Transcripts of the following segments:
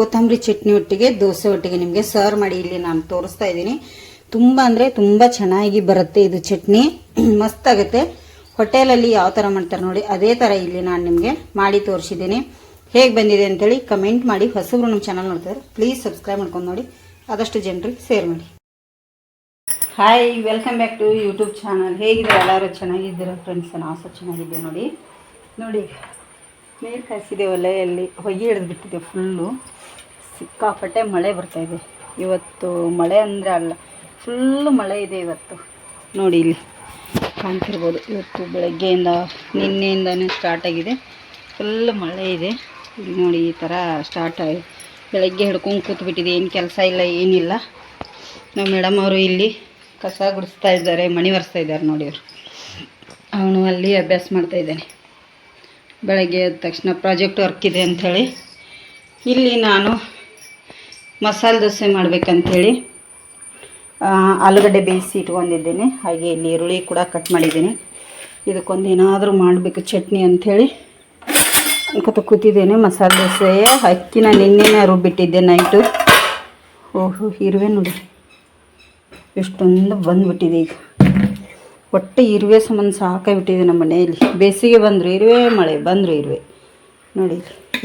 ಕೊತ್ತಂಬರಿ ಚಟ್ನಿ ಒಟ್ಟಿಗೆ, ದೋಸೆ ಒಟ್ಟಿಗೆ ನಿಮಗೆ ಸರ್ವ್ ಮಾಡಿ ಇಲ್ಲಿ ನಾನು ತೋರಿಸ್ತಾ ಇದ್ದೀನಿ. ತುಂಬ ಅಂದರೆ ತುಂಬ ಚೆನ್ನಾಗಿ ಬರುತ್ತೆ ಇದು ಚಟ್ನಿ. ಮಸ್ತ್ ಆಗುತ್ತೆ. ಹೋಟೆಲಲ್ಲಿ ಯಾವ ಥರ ಮಾಡ್ತಾರೆ ನೋಡಿ, ಅದೇ ಥರ ಇಲ್ಲಿ ನಾನು ನಿಮಗೆ ಮಾಡಿ ತೋರಿಸಿದ್ದೀನಿ. ಹೇಗೆ ಬಂದಿದೆ ಅಂತೇಳಿ ಕಮೆಂಟ್ ಮಾಡಿ. ಹೊಸಬ್ರು ನಮ್ಮ ಚಾನಲ್ ನೋಡ್ತಾರೆ ಪ್ಲೀಸ್ ಸಬ್ಸ್ಕ್ರೈಬ್ ಮಾಡ್ಕೊಂಡು ನೋಡಿ. ಆದಷ್ಟು ಜನರಿಗೆ ಶೇರ್ ಮಾಡಿ. Hi welcome back to YouTube channel ಹೇಗಿದ್ರು ಎಲ್ಲರೂ ಚೆನ್ನಾಗಿದ್ದೀರಾ? ಫ್ರೆಂಡ್ಸ್ ನಾವು ಸಹ ಚೆನ್ನಾಗಿದ್ದೆ ನೋಡಿ. ನೋಡಿ ನೀರು ಕಾಯಿಸಿದೆ ಒಲೆಯಲ್ಲಿ, ಹೊಗೆ ಹಿಡಿದು ಬಿಟ್ಟಿದೆ ಫುಲ್ಲು ಸಿಕ್ಕಾಪಟ್ಟೆ ಮಳೆ ಬರ್ತಾ ಇದೆ. ಇವತ್ತು ಮಳೆ ಅಂದರೆ ಅಲ್ಲ ಫುಲ್ಲು ಮಳೆ ಇದೆ ಇವತ್ತು. ನೋಡಿ ಇಲ್ಲಿ ಕಾಣ್ತಿರ್ಬೋದು, ಇವತ್ತು ಬೆಳಗ್ಗೆಯಿಂದ, ನಿನ್ನೆಯಿಂದನೇ ಸ್ಟಾರ್ಟ್ ಆಗಿದೆ. ಫುಲ್ ಮಳೆ ಇದೆ. ಇಲ್ಲಿ ನೋಡಿ ಈ ಥರ ಸ್ಟಾರ್ಟ್ ಆಗಿ, ಬೆಳಗ್ಗೆ ಹಿಡ್ಕೊಂಡು ಕೂತ್ಬಿಟ್ಟಿದೆ. ಏನು ಕೆಲಸ ಇಲ್ಲ, ಏನಿಲ್ಲ. ನಮ್ಮ ಮೇಡಮ್ ಅವರು ಇಲ್ಲಿ ಕಸ ಗುಡಿಸ್ತಾ ಇದ್ದಾರೆ, ಮಣಿ ಒರೆಸ್ತಾ ಇದ್ದಾರೆ ನೋಡಿ ಅವರು. ಅವನು ಅಲ್ಲಿ ಅಭ್ಯಾಸ ಮಾಡ್ತಾ ಇದ್ದಾನೆ. ಬೆಳಗ್ಗೆ ಎದ್ದ ತಕ್ಷಣ ಪ್ರಾಜೆಕ್ಟ್ ವರ್ಕ್ ಇದೆ ಅಂಥೇಳಿ ಇಲ್ಲಿ ನಾನು ಮಸಾಲೆ ದೋಸೆ ಮಾಡಬೇಕಂಥೇಳಿ ಆಲೂಗಡ್ಡೆ ಬೇಯಿಸಿ ಇಟ್ಕೊಂಡಿದ್ದೀನಿ. ಹಾಗೆ ಇಲ್ಲಿ ಈರುಳ್ಳಿ ಕೂಡ ಕಟ್ ಮಾಡಿದ್ದೀನಿ. ಇದಕ್ಕೊಂದು ಏನಾದರೂ ಮಾಡಬೇಕು ಚಟ್ನಿ ಅಂಥೇಳಿ. ಅನ್ಕೋತ ಕೂತಿದ್ದೇನೆ. ಮಸಾಲೆ ದೋಸೆ ಅಕ್ಕಿನ ನಿನ್ನೆನೇ ರುಬ್ಬಿಟ್ಟಿದ್ದೆ ನೈಟು ಓಹೋ, ಇರುವೆ ನೋಡಿ. ಎಷ್ಟೊಂದು ಬಂದುಬಿಟ್ಟಿದೆ ಈಗ. ಒಟ್ಟು ಇರುವೆ ಸಂಬಂಧ ಸಾಕಾಗಿಬಿಟ್ಟಿದೆ ನಮ್ಮ ಮನೆಯಲ್ಲಿ. ಬೇಸಿಗೆ ಬಂದರು ಇರುವೆ, ಮಳೆ ಬಂದರು ಇರುವೆ. ನೋಡಿ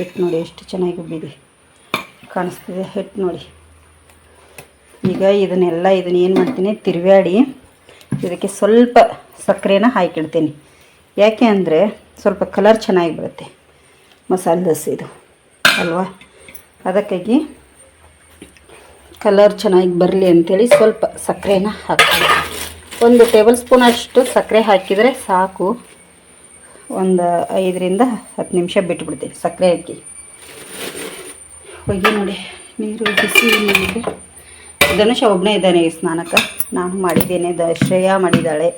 ಇಟ್ಟು ನೋಡಿ, ಎಷ್ಟು ಚೆನ್ನಾಗಿ ಉಬ್ಬಿದೆ. ಕಾಣಿಸ್ತಿದೆ. ಹಿಟ್ಟು ನೋಡಿ. ಈಗ ಇದನ್ನೆಲ್ಲ ಇದನ್ನ ಏನು ಮಾಡ್ತೀನಿ? ತಿರುವಾಡಿ ಇದಕ್ಕೆ ಸ್ವಲ್ಪ ಸಕ್ಕರೆನ ಹಾಕಿಡ್ತೀನಿ ಯಾಕೆ ಅಂದರೆ ಸ್ವಲ್ಪ ಕಲರ್ ಚೆನ್ನಾಗಿ ಬರುತ್ತೆ. ಮಸಾಲೆ ದೋಸೆ ಇದು. ಅಲ್ವಾ? ಅದಕ್ಕಾಗಿ ಕಲರ್ ಚೆನ್ನಾಗಿ ಬರಲಿ ಅಂಥೇಳಿ ಸ್ವಲ್ಪ ಸಕ್ಕರೆನ ಹಾಕ್ತೀನಿ. ಒಂದು ಟೇಬಲ್ ಸ್ಪೂನ್ ಅಷ್ಟು ಸಕ್ಕರೆ ಹಾಕಿದರೆ ಸಾಕು. ಒಂದು ಐದರಿಂದ ಹತ್ತು ನಿಮಿಷ ಬಿಟ್ಬಿಡ್ತೀನಿ ಸಕ್ಕರೆ ಹಾಕಿ. ಹೋಗಿ ನೋಡಿ, ನೀರು ಬಿಸಿ ನೀರಿಗೆ ಧನುಷ ಒಬ್ಬನೇ ಇದ್ದಾನೆ ಈ ಸ್ನಾನಕ್ಕೆ. ನಾನು ಮಾಡಿದ್ದೇನೆ, ದ ಶ್ರೇಯಾ ಮಾಡಿದ್ದಾಳೆ.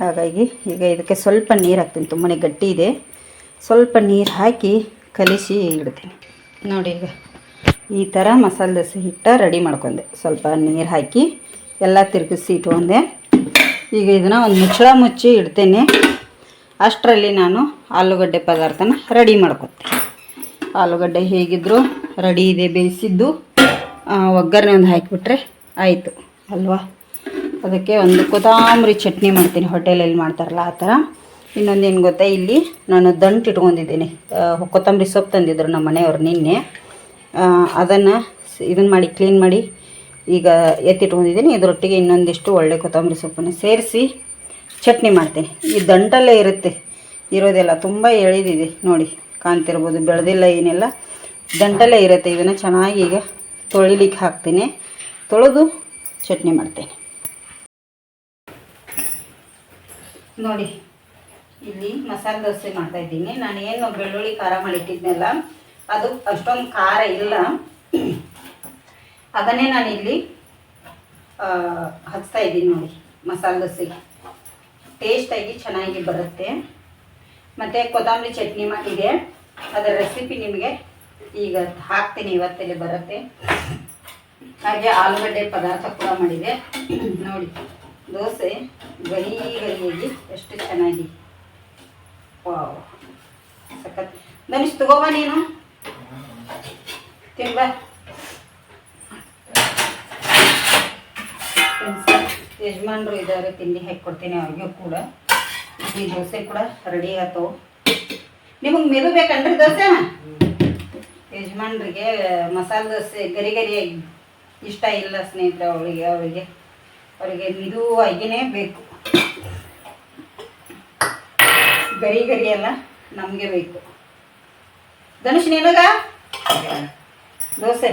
ಹಾಗಾಗಿ ಈಗ ಇದಕ್ಕೆ ಸ್ವಲ್ಪ ನೀರು ಹಾಕ್ತೀನಿ ತುಂಬಾ ಗಟ್ಟಿ ಇದೆ. ಸ್ವಲ್ಪ ನೀರು ಹಾಕಿ ಕಲಿಸಿ ಇಡ್ತೀನಿ. ನೋಡಿ ಈಗ, ಈ ಥರ ಮಸಾಲೆ ದೋಸೆ ಹಿಟ್ಟ ರೆಡಿ ಮಾಡ್ಕೊಂಡೆ. ಸ್ವಲ್ಪ ನೀರು ಹಾಕಿ ಎಲ್ಲ ತಿರುಗಿಸಿ ಇಟ್ಕೊಂಡೆ. ಈಗ ಇದನ್ನು ಒಂದು ಮುಚ್ಚಳ ಮುಚ್ಚಿ ಇಡ್ತೇನೆ. ಅಷ್ಟರಲ್ಲಿ ನಾನು ಆಲೂಗಡ್ಡೆ ಪದಾರ್ಥನ ರೆಡಿ ಮಾಡ್ಕೊತೀನಿ. ಆಲೂಗಡ್ಡೆ ಹೇಗಿದ್ದರೂ ರೆಡಿ ಇದೆ, ಬೇಯಿಸಿದ್ದು. ಒಗ್ಗರಣೆ ಒಂದು ಹಾಕಿಬಿಟ್ರೆ ಆಯಿತು, ಅಲ್ವಾ? ಅದಕ್ಕೆ ಒಂದು ಕೊತ್ತಂಬರಿ ಚಟ್ನಿ ಮಾಡ್ತೀನಿ, ಹೋಟೆಲಲ್ಲಿ ಮಾಡ್ತಾರಲ್ಲ ಆ ಥರ. ಇನ್ನೊಂದು ಏನು ಗೊತ್ತಾ, ಇಲ್ಲಿ ನಾನು ದಂಟು ಇಟ್ಕೊಂಡಿದ್ದೀನಿ. ಕೊತ್ತಂಬರಿ ಸೊಪ್ಪು ತಂದಿದ್ದರು ನಮ್ಮ ಮನೆಯವ್ರು ನಿನ್ನೆ. ಅದನ್ನು ಇದನ್ನು ಮಾಡಿ, ಕ್ಲೀನ್ ಮಾಡಿ ಈಗ ಎತ್ತಿಟ್ಕೊಂಡಿದ್ದೀನಿ. ಇದರೊಟ್ಟಿಗೆ ಇನ್ನೊಂದಿಷ್ಟು ಒಳ್ಳೆ ಕೊತ್ತಂಬರಿ ಸೊಪ್ಪನ್ನು ಸೇರಿಸಿ ಚಟ್ನಿ ಮಾಡ್ತೀನಿ. ಈ ದಂಟಲ್ಲೇ ಇರುತ್ತೆ, ಇರೋದೆಲ್ಲ ತುಂಬ ಎಳಿದಿದೆ, ನೋಡಿ, ಕಾಣ್ತಿರ್ಬೋದು, ಬೆಳೆದಿಲ್ಲ ಏನಿಲ್ಲ. ದಂಟಲ್ಲೇ ಇರುತ್ತೆ ಇದನ್ನು ಚೆನ್ನಾಗಿ ಈಗ ತೊಳಿಲಿಕ್ಕೆ ಹಾಕ್ತೀನಿ. ತೊಳೆದು ಚಟ್ನಿ ಮಾಡ್ತೇನೆ. ನೋಡಿ, ಇಲ್ಲಿ ಮಸಾಲೆ ದೋಸೆ ಮಾಡ್ತಾ ಇದ್ದೀನಿ. ನಾನು ಏನು ಬೆಳ್ಳುಳ್ಳಿ ಖಾರ ಮಾಡಿಟ್ಟಿದ್ನಲ್ಲ, ಅದು ಅಷ್ಟೊಂದು ಖಾರ ಇಲ್ಲ. ಅದನ್ನೇ ನಾನು ಇಲ್ಲಿ ಹಚ್ತಾ ಇದ್ದೀನಿ ನೋಡಿ ಮಸಾಲೆ ದೋಸೆಗೆ. ಟೇಸ್ಟಾಗಿ ಚೆನ್ನಾಗಿ ಬರುತ್ತೆ. ಮತ್ತು ಕೊತ್ತಂಬರಿ ಚಟ್ನಿ ಮಾಡಿದೆ ಅದರ ರೆಸಿಪಿ ನಿಮಗೆ ಈಗ ಹಾಕ್ತೀನಿ, ಇವತ್ತಲ್ಲಿ ಬರುತ್ತೆ. ಹಾಗೆ ಆಲೂಗಡ್ಡೆ ಪದಾರ್ಥ ಕೂಡ ಮಾಡಿದೆ. ನೋಡಿ, ದೋಸೆ ಗರಿ ಗರಿಯಾಗಿ ಎಷ್ಟು ಚೆನ್ನಾಗಿ. ವಾವ್. ಸಖತ್. ಧನುಷ್, ತಗೋಬ ನೀನು. ತಿನ್ಬ. ಯಜಮಾನ್ರು ಇದ್ದಾರೆ, ತಿಂಡಿ ಹಾಕಿ ಕೊಡ್ತೀನಿ ಅವ್ರಿಗೂ ಕೂಡ. ಈ ದೋಸೆ ಕೂಡ ರೆಡಿ ಆತವು ನಿಮಗೆ ಮೆದು ಬೇಕನ್ರಿ ದೋಸೆ? ಯಜಮಾನ್ರಿಗೆ ಮಸಾಲೆ ದೋಸೆ ಗರಿ ಗರಿಯಾಗಿ ಇಷ್ಟ ಇಲ್ಲ ಸ್ನೇಹಿತರೆ ಅವಳಿಗೆ ಅವಳಿಗೆ. ಅವರಿಗೆ ಮಿದುವಾಗಿನೇ ಬೇಕು. ಗರಿ ಗರಿ ಎಲ್ಲ ನಮಗೆ ಬೇಕು. ಧನುಷ್ ನಿನಗ ದೋಸೆ.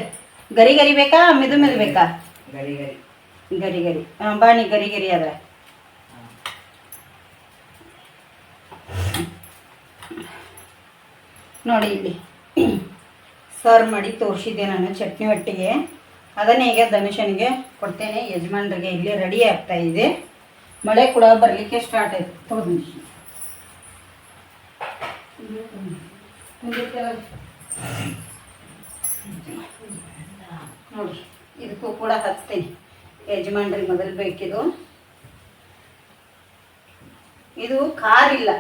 ಗರಿ ಗರಿ ಬೇಕಾ ಮಿದು ಮಿದು ಬೇಕಾ? ಗರಿ ಗರಿ. ಗರಿ ಗರಿ. ಹಾಂ ಬಾಣಿ ಗರಿ ಗರಿ ಅದ ನೋಡಿ ಇಲ್ಲಿ. ಸರ್ವ್ ಮಾಡಿ ತೋರಿಸಿದ್ದೆ ನಾನು ಚಟ್ನಿ ಒಟ್ಟಿಗೆ. ಅದನ್ನೇ ಈಗ ಧನುಷನಿಗೆ ಕೊಡ್ತೇನೆ. ಯಜಮಾನ್ರಿಗೆ ಇಲ್ಲಿ ರೆಡಿ ಆಗ್ತಾ ಇದೆ. ಮಳೆ ಕೂಡ ಬರಲಿಕ್ಕೆ ಸ್ಟಾರ್ಟ್ ಆಯಿತು. ಹೌದು ನೋಡಿ, ಇದಕ್ಕೂ ಕೂಡ ಹಚ್ತೀನಿ. ಯಜಮಾನ್ರಿಗೆ ಮೊದಲು ಬೇಕಿದು ಇದು ಖಾರ ಇಲ್ಲ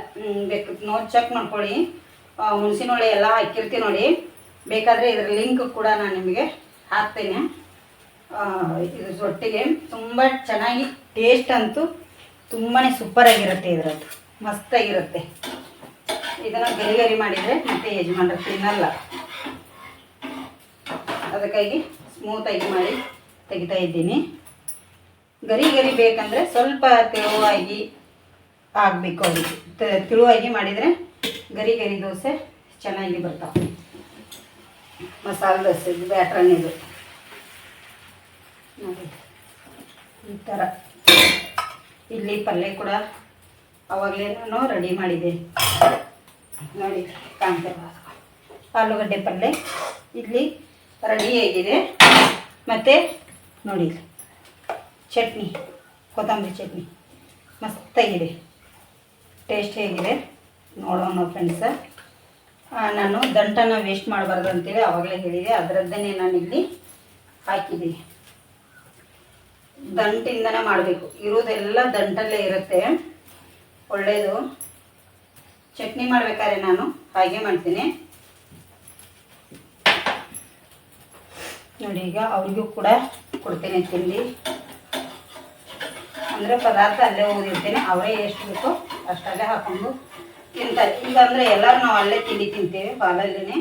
ಬೇಕು. ನೋಡಿ ಚೆಕ್ ಮಾಡ್ಕೊಳ್ಳಿ. ಹುಣಸಿನೊಳೆ ಎಲ್ಲ ಹಾಕಿರ್ತೀವಿ ನೋಡಿ. ಬೇಕಾದರೆ ಇದರ ಲಿಂಕ್ ಕೂಡ ನಾನು ನಿಮಗೆ ಹಾಕ್ತೇನೆ. ಆ, ಇದ್ರ ಒಟ್ಟಿಗೆ ತುಂಬ ಚೆನ್ನಾಗಿ ಟೇಸ್ಟ್ ಅಂತೂ ತುಂಬಾ ಸೂಪರಾಗಿರುತ್ತೆ ಇದರದ್ದು. ಮಸ್ತಾಗಿರುತ್ತೆ ಇದನ್ನು ಗರಿ ಗರಿ ಮಾಡಿದರೆ ಮತ್ತೆ ಯಜಮಾನರು ತಿನ್ನಲ್ಲ. ಅದಕ್ಕಾಗಿ ಸ್ಮೂತಾಗಿ ಮಾಡಿ ತೆಗಿತಾ ಇದ್ದೀನಿ. ಗರಿ ಗರಿ ಬೇಕಂದರೆ ಸ್ವಲ್ಪ ತೆಳುವಾಗಿ ಆಗಬೇಕು ಅದು. ತೆಳುವಾಗಿ ಮಾಡಿದರೆ ಗರಿ ಗರಿ ದೋಸೆ ಚೆನ್ನಾಗಿ ಬರ್ತಾವೆ. ಮಸಾಲೆ ದೋಸೆ ಇದು ಬ್ಯಾಟ್ರನ್ ಇದು. ನೋಡಿ, ಈ ಥರ ಇಲ್ಲಿ ಪಲ್ಯ ಕೂಡ ಅವಾಗಲೇ ನಾನು ರೆಡಿ ಮಾಡಿದೆ. ನೋಡಿ ಕಾಣ್ತೇವೆ ಆಲೂಗಡ್ಡೆ ಪಲ್ಯ ಇಲ್ಲಿ ಆಗಿದೆ. ಮತ್ತು ನೋಡಿ, ಚಟ್ನಿ, ಕೊತ್ತಂಬರಿ ಚಟ್ನಿ. ಮಸ್ತಾಗಿದೆ. ಟೇಸ್ಟ್ ಹೇಗಿದೆ. ನೋಡೋಣ ಫ್ರೆಂಡ್ಸ ನಾನು ದಂಟನ ವೇಸ್ಟ್ ಮಾಡಬಾರ್ದು ಅಂತೇಳಿ ಆವಾಗಲೇ ಹೇಳಿದೆ. ಅದರದ್ದನ್ನೇ ನಾನು ಇಲ್ಲಿ ಹಾಕಿದ್ದೀನಿ. ದಂಟಿಂದನೇ ಮಾಡಬೇಕು. ಇರೋದೆಲ್ಲ ದಂಟಲ್ಲೇ ಇರುತ್ತೆ. ಒಳ್ಳೆಯದು ಚಟ್ನಿ ಮಾಡ್ಬೇಕಾದ್ರೆ ನಾನು ಹಾಗೆ ಮಾಡ್ತೀನಿ. ನೋಡಿ, ಈಗ ಅವ್ರಿಗೂ ಕೂಡ ಕೊಡ್ತೇನೆ ತಿಂಡಿ. ಅಂದರೆ ಪದಾರ್ಥ ಅಲ್ಲೇ ಹೋಗಿರ್ತೀನಿ. ಅವರೇ ಎಷ್ಟು ಬೇಕೋ ಅಷ್ಟಲ್ಲೇ ಹಾಕೊಂಡು ತಿಂತಾರೆ ಈಗ ಎಲ್ಲರೂ ನಾವು ಅಲ್ಲೇ ತಿಂಡಿ ತಿಂತೇವೆ, ಬಾಲಲ್ಲೇ.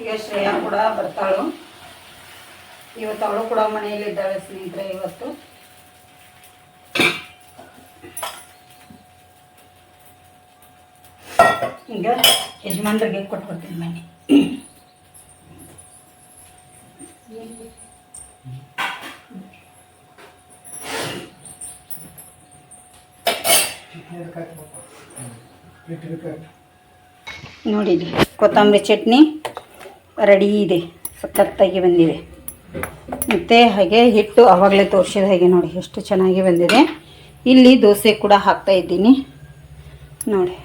ಈಗ ಶ್ರೇಯಾ ಕೂಡ ಬರ್ತಾಳು. ಇವತ್ತು ಅವಳು ಕೂಡ ಮನೆಯಲ್ಲಿದ್ದಾಳೆ ಸ್ನೇಹಿತರೆ ಇವತ್ತು. ಈಗ ಯಜಮಾನ್ರಿಗೆ ಕೊಟ್ಬಿಡ್ತೀನಿ ಬನ್ನಿ. ನೋಡಿ ಕೊತ್ತಂಬರಿ ಚಟ್ನಿ ರೆಡಿ ಇದೆ. ಸಖತ್ತಾಗಿ ಬಂದಿದೆ. ಮತ್ತು ಹಾಗೆ ಹಿಟ್ಟು ಆವಾಗಲೇ ತೋರಿಸಿದ ಹಾಗೆ ನೋಡಿ ಎಷ್ಟು ಚೆನ್ನಾಗಿ ಬಂದಿದೆ. ಇಲ್ಲಿ ದೋಸೆ ಕೂಡ ಹಾಕ್ತಾ ಇದ್ದೀನಿ. ನೋಡಿ.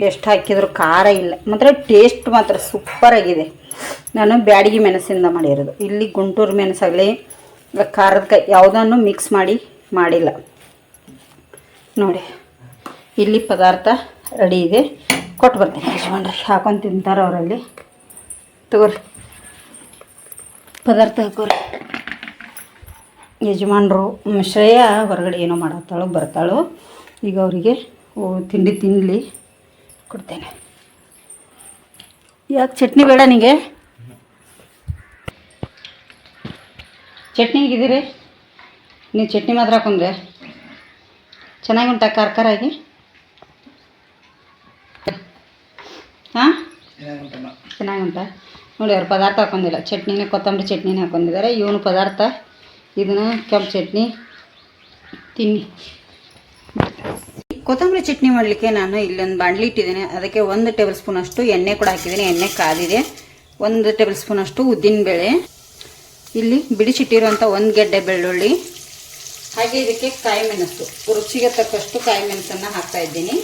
ಎಷ್ಟು ಹಾಕಿದ್ರು ಖಾರ ಇಲ್ಲ. ಮಾತ್ರ ಟೇಸ್ಟ್ ಮಾತ್ರ ಸೂಪರಾಗಿದೆ ನಾನು ಬ್ಯಾಡಗಿ ಮೆಣಸಿಂದ ಮಾಡಿರೋದು. ಇಲ್ಲಿ ಗುಂಟೂರು ಮೆಣಸಾಗಲಿ ಖಾರದ ಕ ಯಾವುದನ್ನು ಮಿಕ್ಸ್ ಮಾಡಿ ಮಾಡಿಲ್ಲ. ನೋಡಿ. ಇಲ್ಲಿ ಪದಾರ್ಥ ರೆಡಿ ಇದೆ. ಕೊಟ್ಟು ಬರ್ತೀನಿ ಯಜಮಾನ್ರಿ, ಹಾಕೊಂಡು ತಿಂತಾರೆ ಅವರಲ್ಲಿ. ತಗೋರಿ. ಪದಾರ್ಥ ಹಾಕೋರಿ. ಯಜಮಾನ್ರು ಶ್ರೇಯ ಹೊರಗಡೆ ಏನೋ ಮಾಡತ್ತಾಳು ಬರ್ತಾಳು, ಈಗ ಅವರಿಗೆ ತಿಂಡಿ ತಿನ್ನಲಿ ಕೊಡ್ತೇನೆ. ಯಾಕೆ ಚಟ್ನಿ ಬೇಡ ನಿಮಗೆ ಚಟ್ನಿ ಹೇಗಿದ್ದೀರಿ ನೀವು ಚಟ್ನಿ ಮಾತ್ರ ಹಾಕೊಂಡ್ರೆ? ಚೆನ್ನಾಗಿ ಉಂಟಾ ಖಾರ ಹಾಂ? ಚೆನ್ನಾಗಿ ಉಂಟಾ ನೋಡಿ ಅವ್ರು ಪದಾರ್ಥ ಹಾಕೊಂಡಿಲ್ಲ. ಚಟ್ನಿನೇ ಕೊತ್ತಂಬರಿ ಚಟ್ನಿನೇ ಹಾಕೊಂಡಿದ್ದಾರೆ. ಇವನು ಪದಾರ್ಥ ಇದನ್ನು ಕೆಂಪು ಚಟ್ನಿ ತಿನ್ನಿ. ಕೊತ್ತಂಬರಿ ಚಟ್ನಿ ಮಾಡಲಿಕ್ಕೆ ನಾನು ಇಲ್ಲೊಂದು ಬಾಣಲಿ ಇಟ್ಟಿದ್ದೀನಿ. ಅದಕ್ಕೆ ಒಂದು ಟೇಬಲ್ ಸ್ಪೂನ್ ಅಷ್ಟು ಎಣ್ಣೆ ಕೂಡ ಹಾಕಿದ್ದೀನಿ. ಎಣ್ಣೆ ಕಾದಿದೆ. ಒಂದು ಟೇಬಲ್ ಸ್ಪೂನ್ ಅಷ್ಟು ಉದ್ದಿನಬೇಳೆ ಇಲ್ಲಿ ಬಿಡಿಸಿಟ್ಟಿರುವಂಥ ಒಂದು ಗೆಡ್ಡೆ ಬೆಳ್ಳುಳ್ಳಿ. ಹಾಗೆ ಇದಕ್ಕೆ ಕಾಯಿ ಮೆಣಸು. ರುಚಿಗೆ ತಕ್ಕಷ್ಟು ಕಾಯಿ ಮೆಣಸನ್ನು ಹಾಕ್ತಾ ಇದ್ದೀನಿ.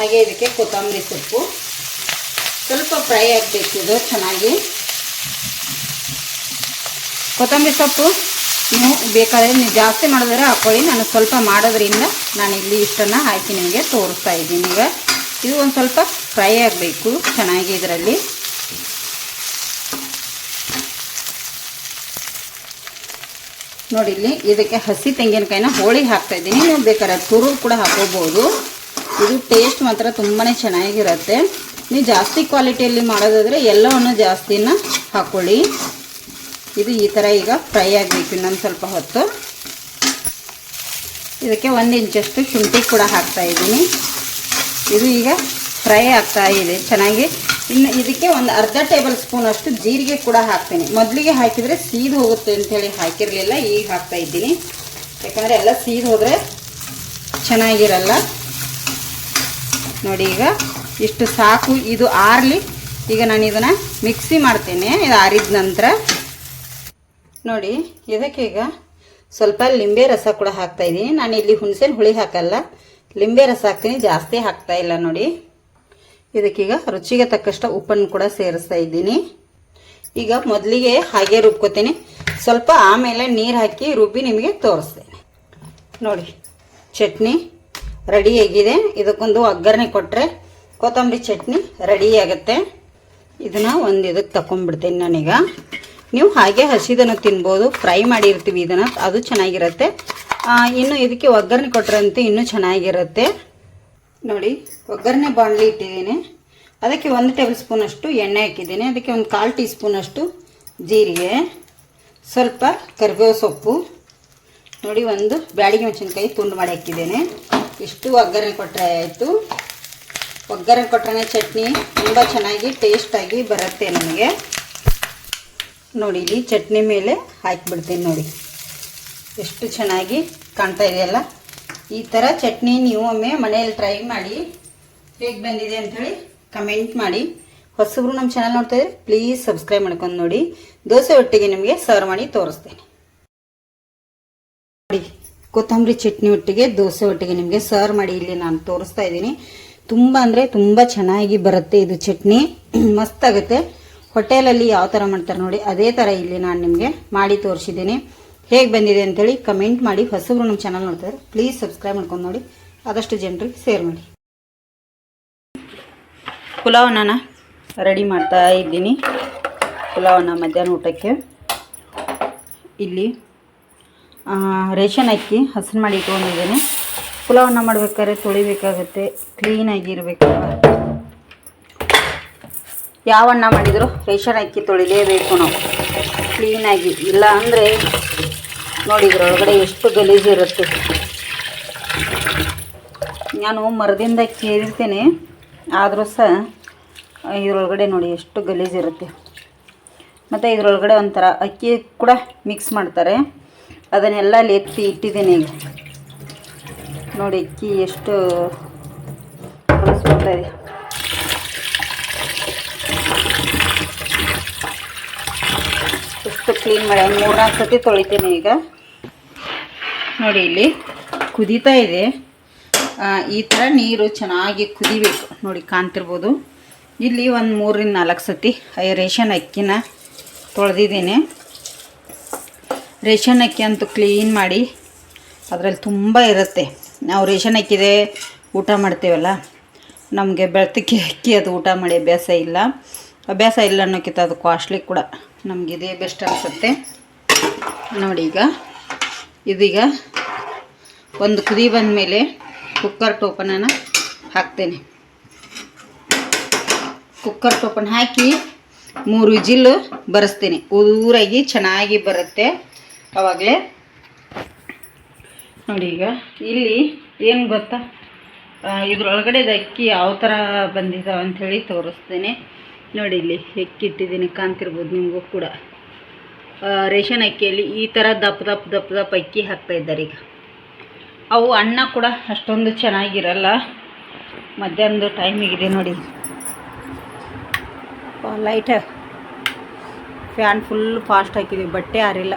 ಹಾಗೆ ಇದಕ್ಕೆ ಕೊತ್ತಂಬರಿ ಸೊಪ್ಪು. ಸ್ವಲ್ಪ ಫ್ರೈ ಆಗಬೇಕು, ಇದು ಚೆನ್ನಾಗಿ. ಕೊತ್ತಂಬರಿ ಸೊಪ್ಪು ನೀವು ಬೇಕಾದರೆ ನೀವು ಜಾಸ್ತಿ ಮಾಡಿದ್ರೆ ಹಾಕೊಳ್ಳಿ ನಾನು ಸ್ವಲ್ಪ ಮಾಡೋದ್ರಿಂದ ನಾನು ಇಲ್ಲಿ ಇಷ್ಟನ್ನು ಹಾಕಿ ನಿಮಗೆ ತೋರಿಸ್ತಾ ಇದ್ದೀನಿ. ಈಗ ಇದು ಒಂದು ಸ್ವಲ್ಪ ಫ್ರೈ ಆಗಬೇಕು, ಚೆನ್ನಾಗಿ ಇದರಲ್ಲಿ. ನೋಡಿ ಇಲ್ಲಿ ಇದಕ್ಕೆ ಹಸಿ ತೆಂಗಿನಕಾಯಿನ ಹೋಳಿ ಹಾಕ್ತಾ ಇದ್ದೀನಿ. ನೀವು ಬೇಕಾದ್ರೆ ತುರು ಕೂಡ ಹಾಕೋಬಹುದು ಇದು ಟೇಸ್ಟ್ ಮಾತ್ರ ತುಂಬಾ ಚೆನ್ನಾಗಿರುತ್ತೆ. ನೀವು ಜಾಸ್ತಿ ಕ್ವಾಲಿಟಿಯಲ್ಲಿ ಮಾಡೋದಾದರೆ ಎಲ್ಲವನ್ನು ಜಾಸ್ತಿನ ಹಾಕ್ಕೊಳ್ಳಿ ಇದು ಈ ಥರ ಈಗ ಫ್ರೈ ಆಗಬೇಕು ಇನ್ನೊಂದು ಸ್ವಲ್ಪ ಹೊತ್ತು. ಇದಕ್ಕೆ ಒಂದು ಇಂಚಷ್ಟು ಶುಂಠಿ ಕೂಡ ಹಾಕ್ತಾ ಇದ್ದೀನಿ. ಇದು ಈಗ ಫ್ರೈ ಆಗ್ತಾ ಇದೆ, ಚೆನ್ನಾಗಿ. ಇನ್ನು ಇದಕ್ಕೆ ಒಂದು ಅರ್ಧ ಟೇಬಲ್ ಸ್ಪೂನ್ ಅಷ್ಟು ಜೀರಿಗೆ ಕೂಡ ಹಾಕ್ತೀನಿ. ಮೊದಲಿಗೆ ಹಾಕಿದರೆ ಸೀದು ಹೋಗುತ್ತೆ ಅಂಥೇಳಿ ಹಾಕಿರಲಿಲ್ಲ, ಈಗ ಹಾಕ್ತಾ ಇದ್ದೀನಿ. ಯಾಕಂದರೆ ಎಲ್ಲ ಸೀದು ಹೋದರೆ ಚೆನ್ನಾಗಿರಲ್ಲ. ನೋಡಿ ಈಗ ಇಷ್ಟು ಸಾಕು. ಇದು ಆರಲಿ. ಈಗ ನಾನು ಇದನ್ನು ಮಿಕ್ಸಿ ಮಾಡ್ತೇನೆ. ಇದು ಆರಿದ ನಂತರ ನೋಡಿ, ಇದಕ್ಕೆ ಈಗ ಸ್ವಲ್ಪ ಲಿಂಬೆ ರಸ ಕೂಡ ಹಾಕ್ತಾ ಇದ್ದೀನಿ. ನಾನು ಇಲ್ಲಿ ಹುಣಸೆನ ಹುಳಿ ಹಾಕಲ್ಲ. ಲಿಂಬೆ ರಸ ಹಾಕ್ತೀನಿ. ಜಾಸ್ತಿ ಹಾಕ್ತಾ ಇಲ್ಲ ನೋಡಿ. ಇದಕ್ಕೀಗ ರುಚಿಗೆ ತಕ್ಕಷ್ಟು ಉಪ್ಪನ್ನು ಕೂಡ ಸೇರಿಸ್ತಾ ಇದ್ದೀನಿ. ಈಗ ಮೊದಲಿಗೆ ಹಾಗೆ ರುಬ್ಕೋತೀನಿ. ಸ್ವಲ್ಪ ಆಮೇಲೆ ನೀರು ಹಾಕಿ ರುಬ್ಬಿ ನಿಮಗೆ ತೋರಿಸ್ತೇನೆ. ನೋಡಿ, ಚಟ್ನಿ. ರೆಡಿಯಾಗಿದೆ ಇದಕ್ಕೊಂದು ಒಗ್ಗರಣೆ ಕೊಟ್ಟರೆ ಕೊತ್ತಂಬರಿ ಚಟ್ನಿ ರೆಡಿ ಆಗುತ್ತೆ. ಇದನ್ನು ಒಂದು ಇದಕ್ಕೆ ತಗೊಂಡ್ಬಿಡ್ತೀನಿ ನಾನೀಗ. ನೀವು ಹಾಗೆ ಹಸಿದನ್ನು ತಿನ್ಬೋದು, ಫ್ರೈ ಮಾಡಿರ್ತೀವಿ ಇದನ್ನು, ಅದು ಚೆನ್ನಾಗಿರುತ್ತೆ. ಇನ್ನು ಇದಕ್ಕೆ ಒಗ್ಗರಣೆ ಕೊಟ್ಟರಂತೂ ಇನ್ನೂ ಚೆನ್ನಾಗಿರುತ್ತೆ. ನೋಡಿ, ಒಗ್ಗರಣೆ ಬಾಣಲಿ ಇಟ್ಟಿದ್ದೀನಿ. ಅದಕ್ಕೆ ಒಂದು ಟೇಬಲ್ ಸ್ಪೂನಷ್ಟು ಎಣ್ಣೆ ಹಾಕಿದ್ದೀನಿ. ಅದಕ್ಕೆ ಒಂದು ಕಾಲು ಟೀ ಸ್ಪೂನಷ್ಟು ಜೀರಿಗೆ, ಸ್ವಲ್ಪ ಕರಿಬೇವು ಸೊಪ್ಪು. ನೋಡಿ, ಒಂದು ಬ್ಯಾಡಿಗೆ ಮೆಣಸಿನ್ಕಾಯಿ ತುಂಡು ಮಾಡಿ ಹಾಕಿದ್ದೇನೆ. ಇಷ್ಟು ಒಗ್ಗರಣೆ ಕೊಟ್ಟರೆ ಆಯಿತು. ಒಗ್ಗರಣೆ ಕೊಟ್ಟರೆ ಚಟ್ನಿ ತುಂಬ ಚೆನ್ನಾಗಿ ಟೇಸ್ಟಾಗಿ ಬರುತ್ತೆ ನಮಗೆ. ನೋಡಿ, ಇಲ್ಲಿ ಚಟ್ನಿ ಮೇಲೆ ಹಾಕಿಬಿಡ್ತೀನಿ ನೋಡಿ. ಎಷ್ಟು ಚೆನ್ನಾಗಿ ಕಾಣ್ತಾ ಇದೆಯಲ್ಲ? ಈ ಥರ ಚಟ್ನಿ ನೀವು ಒಮ್ಮೆ ಮನೆಯಲ್ಲಿ ಟ್ರೈ ಮಾಡಿ, ಹೇಗೆ ಬಂದಿದೆ ಅಂಥೇಳಿ ಕಮೆಂಟ್ ಮಾಡಿ. ಹೊಸಬ್ರು ನಮ್ಮ ಚಾನಲ್ ನೋಡ್ತಾ ಇದ್ರೆ ಪ್ಲೀಸ್ ಸಬ್ಸ್ಕ್ರೈಬ್ ಮಾಡ್ಕೊಂಡು ನೋಡಿ. ದೋಸೆ ಒಟ್ಟಿಗೆ ನಿಮಗೆ ಸರ್ವ್ ಮಾಡಿ ತೋರಿಸ್ತೇನೆ. ನೋಡಿ ಕೊತ್ತಂಬರಿ ಚಟ್ನಿ ಒಟ್ಟಿಗೆ, ದೋಸೆ ಒಟ್ಟಿಗೆ ನಿಮಗೆ ಸರ್ವ್ ಮಾಡಿ ಇಲ್ಲಿ ನಾನು ತೋರಿಸ್ತಾ ಇದ್ದೀನಿ. ತುಂಬ ಅಂದರೆ ತುಂಬ ಚೆನ್ನಾಗಿ ಬರುತ್ತೆ ಇದು ಚಟ್ನಿ. ಮಸ್ತ್ ಆಗುತ್ತೆ. ಹೋಟೆಲಲ್ಲಿ ಯಾವ ಥರ ಮಾಡ್ತಾರೆ ನೋಡಿ, ಅದೇ ಥರ ಇಲ್ಲಿ ನಾನು ನಿಮಗೆ ಮಾಡಿ ತೋರಿಸಿದ್ದೀನಿ. ಹೇಗೆ ಬಂದಿದೆ ಅಂತೇಳಿ ಕಮೆಂಟ್ ಮಾಡಿ. ಹೊಸಬ್ರು ನಮ್ಮ ಚಾನಲ್ ನೋಡ್ತಾರೆ ಪ್ಲೀಸ್ ಸಬ್ಸ್ಕ್ರೈಬ್ ಮಾಡ್ಕೊಂಡು ನೋಡಿ. ಆದಷ್ಟು ಜನರಿಗೆ ಶೇರ್ ಮಾಡಿ. ಪುಲಾವನ್ನ ರೆಡಿ ಮಾಡ್ತಾ ಇದ್ದೀನಿ. ಪುಲಾವನ್ನ ಮಧ್ಯಾಹ್ನ ಊಟಕ್ಕೆ. ಇಲ್ಲಿ ರೇಷನ್ ಅಕ್ಕಿ ಹಸನು ಮಾಡಿ ಇಟ್ಕೊಂಡಿದ್ದೀನಿ. ಪುಲಾವನ್ನ ಮಾಡ್ಬೇಕಾದ್ರೆ ತೊಳಿಬೇಕಾಗುತ್ತೆ ಕ್ಲೀನಾಗಿರಬೇಕು ಯಾವ ಅನ್ನ ಮಾಡಿದರೂ ರೇಷನ್ ಅಕ್ಕಿ ತೊಳಿಲೇಬೇಕು ನಾವು. ಕ್ಲೀನಾಗಿ ಇಲ್ಲ ಅಂದರೆ ನೋಡಿ ಒಳಗಡೆ ಎಷ್ಟು ಗಲೀಜು ಇರುತ್ತೆ. ನಾನು ಮರದಿಂದ ಕೇಳಿರ್ತೇನೆ ಆದರೂ ಸಹ ಇದರೊಳಗಡೆ ನೋಡಿ ಎಷ್ಟು ಗಲೀಜಿರುತ್ತೆ ಮತ್ತು ಇದರೊಳಗಡೆ ಒಂಥರ ಅಕ್ಕಿ ಕೂಡ ಮಿಕ್ಸ್ ಮಾಡ್ತಾರೆ. ಅದನ್ನೆಲ್ಲ ಎತ್ತಿ ಇಟ್ಟಿದ್ದೀನಿ ಈಗ. ನೋಡಿ, ಅಕ್ಕಿ ಎಷ್ಟು ಎಷ್ಟು ಕ್ಲೀನ್ ಮಾಡಿ ಮೂರ್ನಾಲ್ಕು ಸತಿ ತೊಳಿತೀನಿ ಈಗ. ನೋಡಿ, ಇಲ್ಲಿ ಕುದೀತಾ ಇದೆ. ಈ ಥರ ನೀರು ಚೆನ್ನಾಗಿ ಕುದಿಬೇಕು. ನೋಡಿ, ಕಾಣ್ತಿರ್ಬೋದು. ಇಲ್ಲಿ ಒಂದು ಮೂರರಿಂದ ನಾಲ್ಕು ಸತಿ ರೇಷನ್ ಅಕ್ಕಿನ ತೊಳೆದಿದ್ದೀನಿ. ರೇಷನ್ ಅಕ್ಕಿ ಅಂತೂ ಕ್ಲೀನ್ ಮಾಡಿ ಅದರಲ್ಲಿ ತುಂಬ ಇರುತ್ತೆ. ನಾವು ರೇಷನ್ ಅಕ್ಕಿದೆ ಊಟ ಮಾಡ್ತೀವಲ್ಲ, ನಮಗೆ ಬೆಳ್ತಕ್ಕಿ ಅಕ್ಕಿ ಅದು ಊಟ ಮಾಡಿ ಅಭ್ಯಾಸ ಇಲ್ಲ. ಅಭ್ಯಾಸ ಇಲ್ಲ ಅನ್ನೋಕ್ಕಿಂತ ಅದು ಕಾಸ್ಟ್ಲಿ ಕೂಡ ನಮಗೆ ಇದೇ ಬೆಸ್ಟ್ ಅನಿಸುತ್ತೆ. ನೋಡಿ ಈಗ, ಇದೀಗ ಒಂದು ಕುದಿ ಬಂದ ಮೇಲೆ ಕುಕ್ಕರ್ ಟೋಪನನ್ನು ಹಾಕ್ತೇನೆ. ಕುಕ್ಕರ್ ಟೋಪನ್ ಹಾಕಿ ಮೂರು ವಿಜಿಲ್ ಬರೆಸ್ತೀನಿ. ಊರಾಗಿ ಚೆನ್ನಾಗಿ ಬರುತ್ತೆ. ಆವಾಗಲೇ ನೋಡಿ ಈಗ ಇಲ್ಲಿ ಏನು ಗೊತ್ತಾ? ಆ, ಇದ್ರೊಳಗಡೆ ಅಕ್ಕಿ ಯಾವ ಥರ ಬಂದಿದ್ದಾವೆ ಅಂಥೇಳಿ ತೋರಿಸ್ತೀನಿ. ನೋಡಿ ಇಲ್ಲಿ ಅಕ್ಕಿ ಇಟ್ಟಿದ್ದೀನಿ ಕಾಣ್ತಿರ್ಬೋದು ನಿಮಗೂ ಕೂಡ. ರೇಷನ್ ಅಕ್ಕಿಯಲ್ಲಿ ಈ ಥರ ದಪ್ಪ ದಪ್ಪ ದಪ್ಪ ದಪ್ಪ ಅಕ್ಕಿ ಹಾಕ್ತಾ ಇದ್ದಾರೆ ಈಗ. ಅವು ಅನ್ನ ಕೂಡ ಅಷ್ಟೊಂದು ಚೆನ್ನಾಗಿರಲ್ಲ. ಮಧ್ಯಾಹ್ನದ ಟೈಮಿಗಿದೆ ನೋಡಿ. ಲೈಟ್ ಫ್ಯಾನ್ ಫುಲ್ ಫಾಸ್ಟ್ ಹಾಕಿದ್ದೀವಿ ಬಟ್ಟೆ ಆರಿಲ್ಲ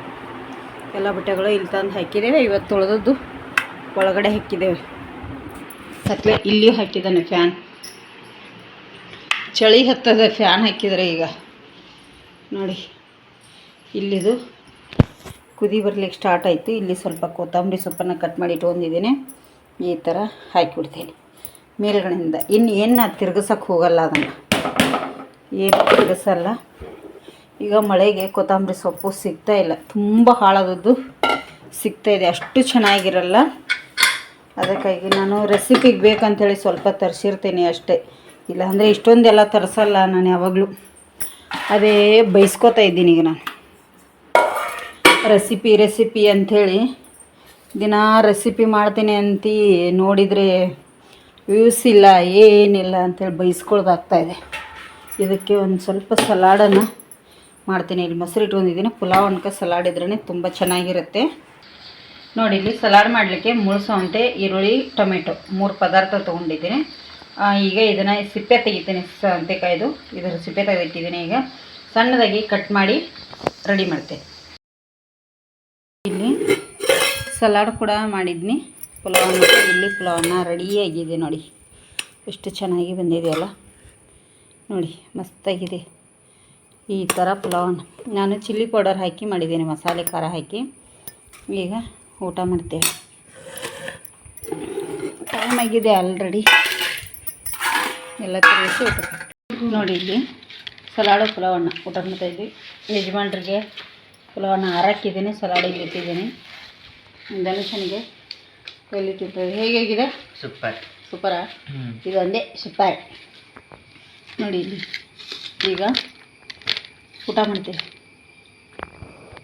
ಎಲ್ಲ ಬಟ್ಟೆಗಳು ಇಲ್ಲಿ ತಂದು ಹಾಕಿದ್ದೇವೆ. ಇವತ್ತು ತೊಳೆದದ್ದು ಒಳಗಡೆ ಹಾಕಿದ್ದೇವೆ. ಅಥವಾ ಇಲ್ಲಿಯೂ ಹಾಕಿದ್ದಾನೆ ಫ್ಯಾನ್. ಚಳಿ ಹತ್ತದ ಫ್ಯಾನ್ ಹಾಕಿದರೆ ಈಗ. ನೋಡಿ, ಇಲ್ಲಿದು ಕುದಿ ಬರ್ಲಿಕ್ಕೆ ಸ್ಟಾರ್ಟ್ ಆಯಿತು. ಇಲ್ಲಿ ಸ್ವಲ್ಪ ಕೊತ್ತಂಬರಿ ಸೊಪ್ಪನ್ನು ಕಟ್ ಮಾಡಿ ಇಟ್ಕೊಂಡಿದ್ದೀನಿ ಈ ಥರ ಹಾಕಿಬಿಡ್ತೀನಿ. ಮೇಲ್ಗಡೆಯಿಂದ ಇನ್ನು ಏನು ತಿರ್ಗಿಸೋಕೆ ಹೋಗಲ್ಲ ಅದನ್ನು. ಏನು ತಿರ್ಗಿಸಲ್ಲ. ಈಗ ಮಳೆಗೆ ಕೊತ್ತಂಬರಿ ಸೊಪ್ಪು ಸಿಗ್ತಾ ಇಲ್ಲ. ತುಂಬ ಹಾಳಾದದ್ದು ಸಿಗ್ತಾ ಇದೆ. ಅಷ್ಟು ಚೆನ್ನಾಗಿರಲ್ಲ. ಅದಕ್ಕಾಗಿ ನಾನು ರೆಸಿಪಿಗೆ ಬೇಕಂತೇಳಿ ಸ್ವಲ್ಪ ತರಿಸಿರ್ತೀನಿ ಅಷ್ಟೇ. ಇಲ್ಲಾಂದರೆ ಇಷ್ಟೊಂದೆಲ್ಲ ತರಿಸಲ್ಲ ನಾನು ಯಾವಾಗಲೂ. ಅದೇ ಬೈಸ್ಕೊತಾ ಇದ್ದೀನಿ ಈಗ ನಾನು. ರೆಸಿಪಿ ರೆಸಿಪಿ ಅಂಥೇಳಿ ದಿನ ರೆಸಿಪಿ ಮಾಡ್ತೀನಿ ಅಂತ ನೋಡಿದರೆ ವ್ಯೂಸ್ ಇಲ್ಲ, ಏನಿಲ್ಲ ಅಂಥೇಳಿ ಬೈಸ್ಕೊಳ್ದಾಗ್ತಾ ಇದೆ. ಇದಕ್ಕೆ ಒಂದು ಸ್ವಲ್ಪ ಸಲಾಡನ್ನು ಮಾಡ್ತೀನಿ. ಇಲ್ಲಿ ಮೊಸರು ಇಟ್ಕೊಂಡಿದ್ದೀನಿ ಪುಲಾವ್ ಅನ್ಕ ಸಲಾಡ್ ಇದ್ರೇ ತುಂಬ ಚೆನ್ನಾಗಿರುತ್ತೆ. ನೋಡಿ, ಇಲ್ಲಿ ಸಲಾಡ್ ಮಾಡಲಿಕ್ಕೆ ಮುಳ್ಸವಂತೆ ಈರುಳ್ಳಿ, ಟೊಮೆಟೊ ಮೂರು ಪದಾರ್ಥ ತೊಗೊಂಡಿದ್ದೀನಿ. ಈಗ ಇದನ್ನು ಸಿಪ್ಪೆ ತೆಗಿತೀನಿ. ಸೌತೆಕಾಯ್ದು ಇದರ ಸಿಪ್ಪೆ ತೆಗೆದಿಟ್ಟಿದ್ದೀನಿ ಈಗ. ಸಣ್ಣದಾಗಿ ಕಟ್ ಮಾಡಿ ರೆಡಿ ಮಾಡ್ತೇನೆ ಇಲ್ಲಿ ಸಲಾಡ್ ಕೂಡ ಮಾಡಿದ್ನಿ. ಪುಲಾವ್ ಇಲ್ಲಿ ಪುಲಾವನ್ನ ರೆಡಿಯಾಗಿದೆ ನೋಡಿ. ಎಷ್ಟು ಚೆನ್ನಾಗಿ ಬಂದಿದೆಯಲ್ಲ. ನೋಡಿ, ಮಸ್ತಾಗಿದೆ. ಈ ಥರ ಪುಲಾವ್ ನಾನು ಚಿಲ್ಲಿ ಪೌಡರ್ ಹಾಕಿ ಮಾಡಿದ್ದೀನಿ ಮಸಾಲೆ ಖಾರ ಹಾಕಿ. ಈಗ ಊಟ ಮಾಡ್ತೇವೆ. ಟೈಮ್ ಆಗಿದೆ ಆಲ್ರೆಡಿ ಎಲ್ಲ ತಿರುಗಿಸಿ ಊಟ ನೋಡಿ ಇಲ್ಲಿ ಸಲಾಡು ಪುಲಾವನ್ನ ಊಟ ಮಾಡ್ತಾಯಿದ್ವಿ ಯಜಮಾನ್ರಿಗೆ ಪುಲಾವನ್ನ ಹಾರಾಕಿದ್ದೀನಿ ಸಲಾಡಿಗೆ ಬಿಟ್ಟಿದ್ದೀನಿ ಧನುಷನಿಗೆ ಹೇಗೆ ಹೇಗಾಗಿದೆ ಸೂಪರ್. ಸೂಪರಾ? ಇದೊಂದೇ ಸೂಪರ್. ನೋಡಿ ಇಲ್ಲಿ ಈಗ ಊಟ ಮಾಡ್ತೀವಿ.